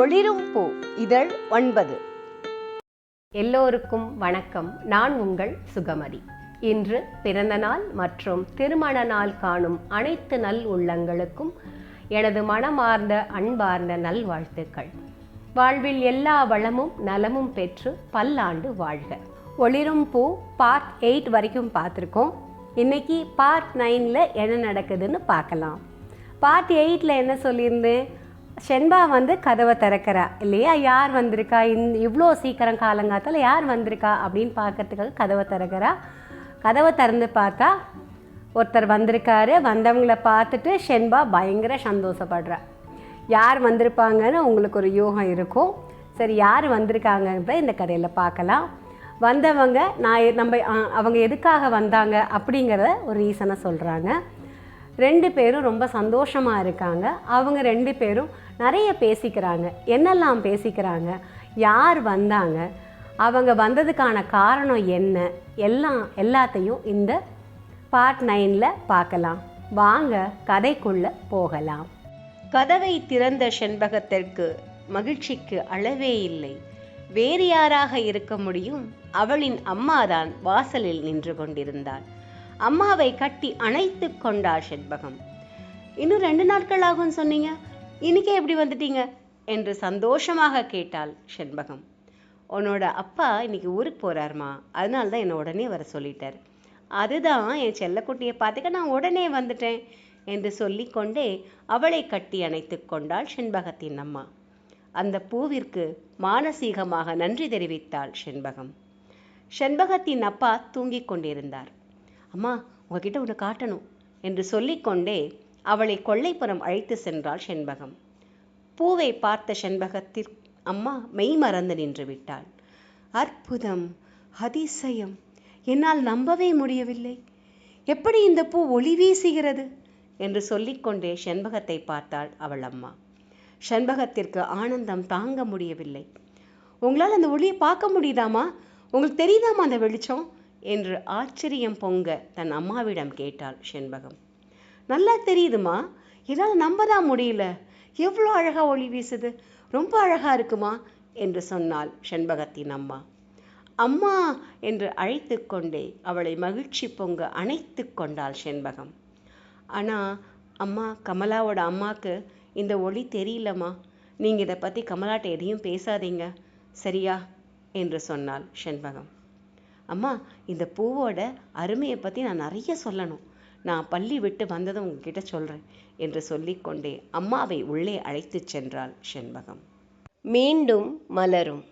ஒளிரும் பூ இதழ் ஒன்பது. எல்லோருக்கும் வணக்கம். நான் உங்கள் சுகமதி. இன்று பிறந்த நாள் மற்றும் திருமண நாள் காணும் அனைத்து நல் உள்ளங்களுக்கும் எனது மனமார்ந்த அன்பார்ந்த நல்வாழ்த்துக்கள். வாழ்வில் எல்லா வளமும் நலமும் பெற்று பல்லாண்டு வாழ்க. ஒளிரும் பூ பார்ட் எயிட் வரைக்கும் பார்த்துருக்கோம். இன்னைக்கு பார்ட் நைனில் என்ன நடக்குதுன்னு பார்க்கலாம். பார்ட் எயிட்டில் என்ன சொல்லியிருந்தேன்? ஷென்பா வந்து கதவை திறக்கிறா. இல்லையா? யார் வந்திருக்கா? இந் இவ்வளோ சீக்கிரம் காலங்காத்தில் யார் வந்திருக்கா? அப்படின்னு பார்க்கறதுக்காக கதவை திறக்கிறா. கதவை திறந்து பார்த்தா ஒருத்தர் வந்திருக்காரு. வந்தவங்கள பார்த்துட்டு ஷென்பா பயங்கர சந்தோஷப்படுறா. யார் வந்திருப்பாங்கன்னு உங்களுக்கு ஒரு யூகம் இருக்கும். சரி யார் வந்திருக்காங்கன்றத இந்த கதையில் பார்க்கலாம். வந்தவங்க நான் நம்ம அவங்க எதுக்காக வந்தாங்க அப்படிங்கிறத ஒரு ரீசனை சொல்கிறாங்க ரெண்டு பேரும் ரொம்ப சந்தோஷமாக இருக்காங்க. அவங்க ரெண்டு பேரும் நிறைய பேசிக்கிறாங்க. என்னெல்லாம் பேசிக்கிறாங்க? யார் வந்தாங்க? அவங்க வந்ததுக்கான காரணம் என்ன? எல்லாம் எல்லாத்தையும் இந்த பார்ட் நைனில் பார்க்கலாம். வாங்க கதைக்குள்ளே போகலாம். கதவை திறந்த செண்பகத்திற்கு மகிழ்ச்சிக்கு அளவே இல்லை. வேறு யாராக இருக்க முடியும்? அவளின் அம்மாதான் வாசலில் நின்று கொண்டிருந்தாள். அம்மாவை கட்டி அணைத்து கொண்டாள் செண்பகம். இன்னும் ரெண்டு நாட்கள் ஆகும் சொன்னீங்க. இன்னைக்கே எப்படி வந்துட்டீங்க? என்று சந்தோஷமாக கேட்டாள் செண்பகம். உன்னோட அப்பா இன்னைக்கு ஊருக்கு போறாருமா? அதனால தான் என்னை உடனே வர சொல்லிட்டார். அதுதான் என் செல்லக்குட்டியை பார்த்துக்க நான் உடனே வந்துட்டேன் என்று சொல்லிக்கொண்டே அவளை கட்டி அணைத்து கொண்டாள் செண்பகத்தின் அம்மா. அந்த பூவிற்கு மானசீகமாக நன்றி தெரிவித்தாள் செண்பகம். செண்பகத்தின் அப்பா தூங்கிக் கொண்டிருந்தார். அம்மா உங்ககிட்ட ஒன்று காட்டணும் என்று சொல்லிக்கொண்டே அவளை கொல்லைப்புறம் அழைத்து சென்றாள் செண்பகம். பூவை பார்த்த செண்பகத்திற்கு அம்மா மெய் மறந்து நின்று விட்டாள். அற்புதம் அதிசயம். என்னால் நம்பவே முடியவில்லை. எப்படி இந்த பூ ஒளி வீசுகிறது என்று சொல்லிக்கொண்டே செண்பகத்தை பார்த்தாள் அவள் அம்மா. செண்பகத்திற்கு ஆனந்தம் தாங்க முடியவில்லை. உங்களால் அந்த ஒளியை பார்க்க முடியுதாமா உங்களுக்கு தெரியுதாமா அந்த வெளிச்சம்? என்று ஆச்சரியம் பொங்க தன் அம்மாவிடம் கேட்டாள் செண்பகம். நல்லா தெரியுதுமா? என்னால் நம்பதான் முடியல. எவ்வளோ அழகாக ஒளி வீசுது. ரொம்ப அழகாக இருக்குமா? என்று சொன்னாள் செண்பகத்தின் அம்மா. அம்மா என்று அழைத்து கொண்டே அவளை மகிழ்ச்சி பொங்க அணைத்து கொண்டாள் செண்பகம். ஆனால் அம்மா கமலாவோட அம்மாக்கு இந்த ஒளி தெரியலம்மா. நீங்கள் இதை பற்றி கமலாட்ட எதையும் பேசாதீங்க. சரியா? என்று சொன்னாள் செண்பகம். அம்மா இந்த பூவோட அருமையை பற்றி நான் நிறைய சொல்லணும். நான் பள்ளி விட்டு வந்ததும் உங்ககிட்ட சொல்கிறேன் என்று சொல்லிக்கொண்டே அம்மாவை உள்ளே அழைத்துச் சென்றாள் செண்பகம். மீண்டும் மலரும்.